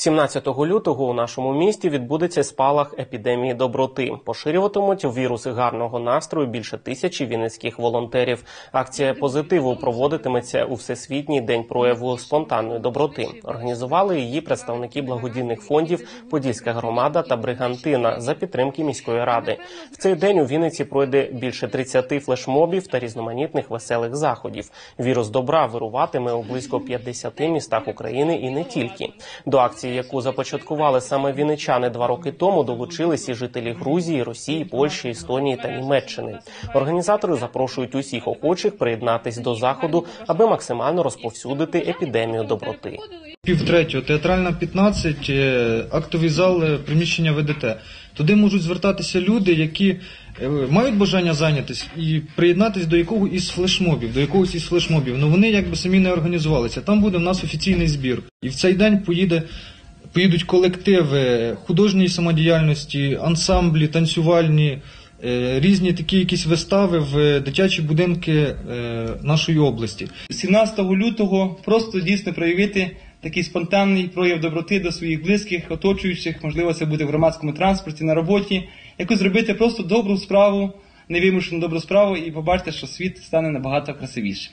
17 лютого у нашому місті відбудеться спалах епідемії доброти. Поширюватимуть віруси гарного настрою більше тисячі вінницьких волонтерів. Акція позитиву проводитиметься у всесвітній день прояву спонтанної доброти. Організували її представники благодійних фондів Подільська громада та Бригантина за підтримки міської ради. В цей день у Вінниці пройде більше 30 флешмобів та різноманітних веселих заходів. Вірус добра вируватиме у близько 50 містах України і не тільки. До акції, яку започаткували саме вінничани два роки тому, долучились і жителі Грузії, Росії, Польщі, Естонії та Німеччини. Організатори запрошують усіх охочих приєднатись до заходу, аби максимально розповсюдити епідемію доброти. Пів третього, театральна 15, е, актовий зал е, приміщення ВДТ. Туди можуть звертатися люди, які е, мають бажання зайнятися і приєднатися до якого із флешмобів, до якогось із флешмобів. Ну вони якби самі не організувалися. Там буде в нас офіційний збір. І в цей день поїде. Поїдуть колективи художньої самодіяльності, ансамблі, танцювальні, е, різні такі якісь вистави в дитячі будинки е, нашої області. 17 лютого просто дійсно проявити такий спонтанний прояв доброти до своїх близьких, оточуючих, можливо, це буде в громадському транспорті, на роботі, якось зробити просто добру справу, невимушену добру справу і побачити, що світ стане набагато красивішим.